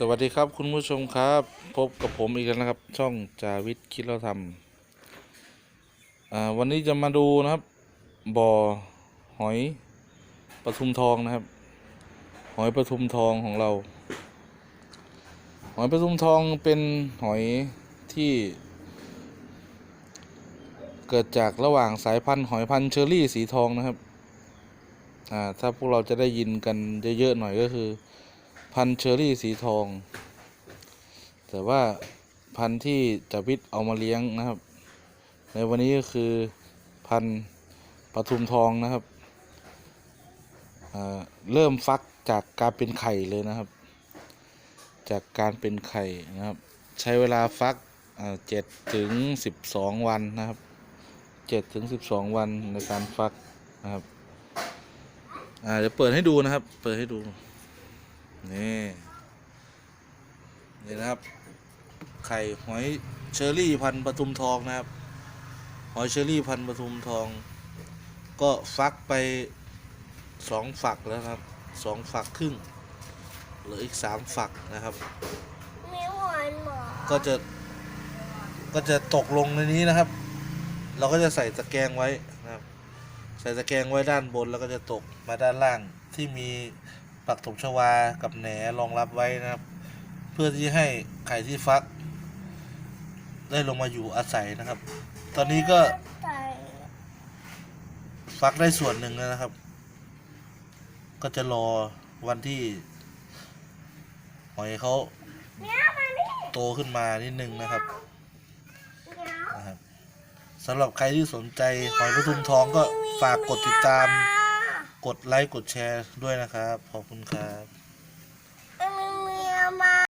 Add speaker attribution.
Speaker 1: สวัสดีครับคุณผู้ชมครับ พบกับผมอีกแล้วนะครับ ช่องจาวิทย์คิดแล้วทำวันนี้จะมาดูนะครับบ่อหอยปทุมทองนะครับ หอยปทุมทองของเรา หอยปทุมทองเป็นหอยที่ เกิดจากระหว่างสายพันธุ์หอยพันธุ์เชอรี่สีทองนะครับถ้าพวกเราจะได้ยินกันเยอะๆหน่อยก็คือ พันเชอรี่สีทอง แต่ว่าพันที่จะวิทย์เอามาเลี้ยงนะครับ ในวันนี้ก็คือพันปทุมทองนะครับเริ่มฟักจากการเป็นไข่เลยนะครับ จากการเป็นไข่นะครับ ใช้เวลาฟักเจ็ดถึงสิบสองวันนะครับเจ็ดถึงสิบสองวันในการฟักนะครับเดี๋ยวเปิดให้ดูนะครับ เปิดให้ดู นี่นี่นะครับ ไข่หอยเชอรี่พันธุ์ปทุมทองนะครับ หอยเชอรี่พันธุ์ปทุมทอง ก็ฟักไปสองฝักแล้วครับสองฝักครึ่งเหลืออีกสามฝักนะครับ
Speaker 2: มีหวานหมอ
Speaker 1: ก็จะก็จะตกลงในนี้นะครับ เราก็จะใส่ตะแกรงไว้นะครับ ใส่ตะแกรงไว้ด้านบนแล้วก็จะตกมาด้านล่างที่มี ปักตบชวากับแหนรองรับไว้นะครับ เพื่อที่ให้ไข่ที่ฟัก ได้ลงมาอยู่อาศัยนะครับ ตอนนี้ก็ฟักได้ส่วนหนึ่งแล้วนะครับ ก็จะรอวันที่หอยเขาโตขึ้นมานิดนึงนะครับนะครับสำหรับใครที่สนใจหอยปทุมทองก็ฝากกดติดตาม กดไลค์กดแชร์ด้วยนะครับ ขอบคุณครับ